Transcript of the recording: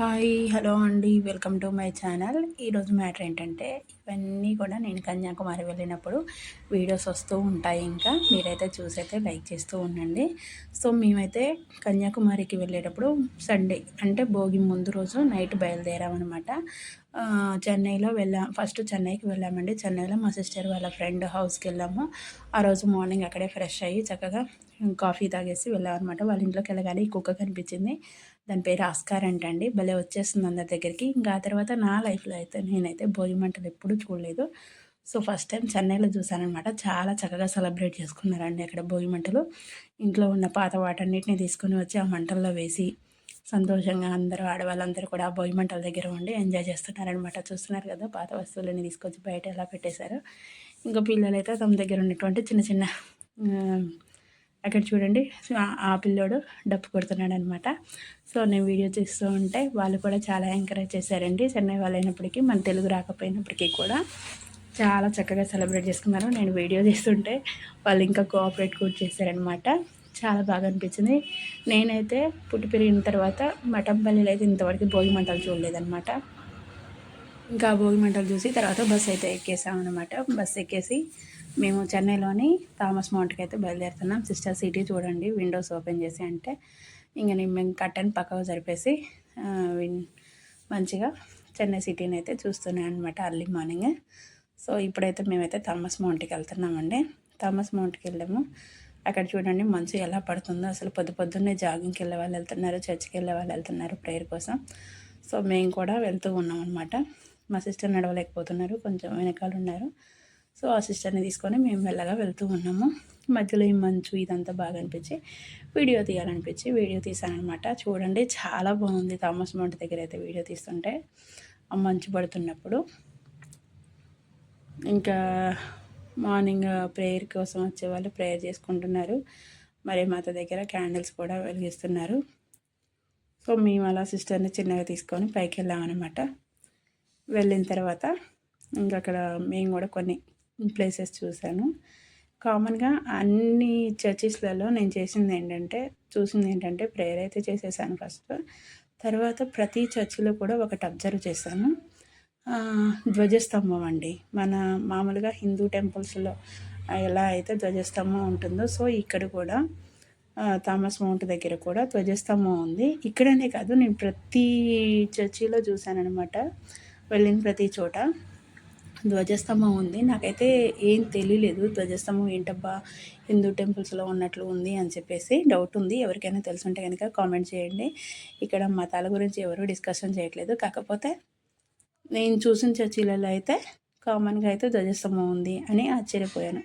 Hi hello అండి. Welcome to my channel. ఈరోజు matter ఏంటంటే ఇవన్నీ కూడా నేను కన్యాకుమారి వెళ్ళినప్పుడు వీడియోస్ వస్తూ ఉంటాయి ఇంకా. మీరైతే చూసైతే లైక్ చేస్తూ ఉండండి. సో మేమైతే కన్యాకుమారికి వెళ్ళేటప్పుడు సండే అంటే భోగి ముందు రోజు నైట్ బయలుదేరామన్నమాట. చెన్నైలో వెళ్ళాం. ఫస్ట్ చెన్నైకి వెళ్ళామండి. చెన్నైలో మా సిస్టర్ వాళ్ళ ఫ్రెండ్ హౌస్కి వెళ్ళాము. ఆ రోజు మార్నింగ్ అక్కడే ఫ్రెష్ అయ్యి చక్కగా కాఫీ తాగేసి వెళ్ళాం అనమాట వాళ్ళ ఇంట్లోకి వెళ్ళగానే ఈ కుక్క కనిపించింది. దాని పేరు ఆస్కార్ అంటండి. భలే వచ్చేస్తుంది అందరి దగ్గరికి. ఇంకా ఆ తర్వాత నా లైఫ్లో అయితే నేనైతే భోగి మంటలు ఎప్పుడు చూడలేదు. సో ఫస్ట్ టైం చెన్నైలో చూసానమాట చాలా చక్కగా సెలబ్రేట్ చేసుకున్నారండి అక్కడ భోగి మంటలు. ఇంట్లో ఉన్న పాత వాటన్నిటిని తీసుకుని వచ్చి ఆ మంటల్లో వేసి సంతోషంగా అందరూ ఆడవాళ్ళందరూ కూడా ఆ భోగి మంటల దగ్గర ఉండి ఎంజాయ్ చేస్తున్నారనమాట చూస్తున్నారు కదా పాత వస్తువులని తీసుకొచ్చి బయట ఎలా పెట్టేశారు. ఇంకా పిల్లలైతే తమ దగ్గర ఉన్నటువంటి చిన్న చిన్న అక్కడ చూడండి. ఆ పిల్లోడు డప్పు కొడుతున్నాడు అనమాట సో నేను వీడియో తీస్తూ ఉంటే వాళ్ళు కూడా చాలా ఎంకరేజ్ చేశారండి. చెన్నై వాళ్ళు అయినప్పటికీ మన తెలుగు రాకపోయినప్పటికీ కూడా చాలా చక్కగా సెలబ్రేట్ చేసుకున్నారు. నేను వీడియో తీస్తుంటే వాళ్ళు ఇంకా కోఆపరేట్ కూడా చేశారనమాట. చాలా బాగా అనిపించింది. నేనైతే పుట్టి పెరిగిన తర్వాత మఠంపల్లిలో అయితే ఇంతవరకు భోగి మంటలు చూడలేదనమాట. ఇంకా భోగి మంటలు చూసి తర్వాత బస్సు అయితే ఎక్కేసామన్నమాట బస్సు ఎక్కేసి మేము చెన్నైలోని థామస్ మౌంట్కి అయితే బయలుదేరుతున్నాం. సిస్టర్ సిటీ చూడండి విండోస్ ఓపెన్ చేసి అంటే ఇంకా నేను మేము కట్టన్ పక్కకు జరిపేసి మంచిగా చెన్నై సిటీని అయితే చూస్తున్నాను అనమాట అర్లీ మార్నింగ్. సో ఇప్పుడైతే మేమైతే థామస్ మౌంట్కి వెళ్తున్నామండి. థామస్ మౌంట్కి వెళ్ళాము. అక్కడ చూడండి మంచు ఎలా పడుతుందో. అసలు పొద్దు పొద్దున్నే జాగింగ్కి వెళ్ళే వాళ్ళు వెళ్తున్నారు చర్చ్కి వెళ్ళే వాళ్ళు వెళ్తున్నారు ప్రేయర్ కోసం. సో మేము కూడా వెళ్తూ ఉన్నాం అనమాట మా సిస్టర్ నడవలేకపోతున్నారు కొంచెం వెనకాల ఉన్నారు. సో ఆ సిస్టర్ని తీసుకొని మేము వెళ్ళగా వెళ్తూ ఉన్నాము. మధ్యలో ఈ మంచు ఇదంతా బాగా అనిపించి వీడియో తీయాలనిపించి వీడియో తీసానమాట చూడండి చాలా బాగుంది. థామస్ మౌంట్ దగ్గర అయితే వీడియో తీస్తుంటే ఆ మంచు పడుతున్నప్పుడు. ఇంకా మార్నింగ్ ప్రేయర్ కోసం వచ్చేవాళ్ళు ప్రేయర్ చేసుకుంటున్నారు. మరి మాత దగ్గర క్యాండిల్స్ కూడా వెలిగిస్తున్నారు. సో మేము అలా సిస్టర్ని చిన్నగా తీసుకొని పైకి వెళ్ళామన్నమాట. వెళ్ళిన తర్వాత ఇంకా అక్కడ మేము కూడా కొన్ని ప్లేసెస్ చూశాను. కామన్గా అన్ని చర్చెస్లలో నేను చేసింది ఏంటంటే చూసింది ఏంటంటే ప్రేయర్ అయితే చేసేసాను ఫస్ట్. తర్వాత ప్రతి చర్చిలో కూడా ఒకటి అబ్జర్వ్ చేశాను. ధ్వజస్తంభం అండి. మన మామూలుగా హిందూ టెంపుల్స్లో ఎలా అయితే ధ్వజస్తంభం ఉంటుందో సో ఇక్కడ కూడా థామస్ మౌంట్ దగ్గర కూడా ధ్వజస్తంభం ఉంది. ఇక్కడనే కాదు నేను ప్రతి చర్చిలో చూశానమాట వెళ్ళిన ప్రతి చోట. ధ్వజస్తంభం ఉంది. నాకైతే ఏం తెలియలేదు ధ్వజస్తంభం ఏంటబ్బా? హిందూ టెంపుల్స్లో ఉన్నట్లు ఉంది అని చెప్పేసి డౌట్ ఉంది. ఎవరికైనా తెలుసుంటే కనుక కామెంట్ చేయండి. ఇక్కడ మతాల గురించి ఎవరు డిస్కషన్ చేయట్లేదు. కాకపోతే నేను చూసిన చర్చిలలో అయితే కామన్గా అయితే ధ్వజస్తంభం ఉంది అని ఆశ్చర్యపోయాను.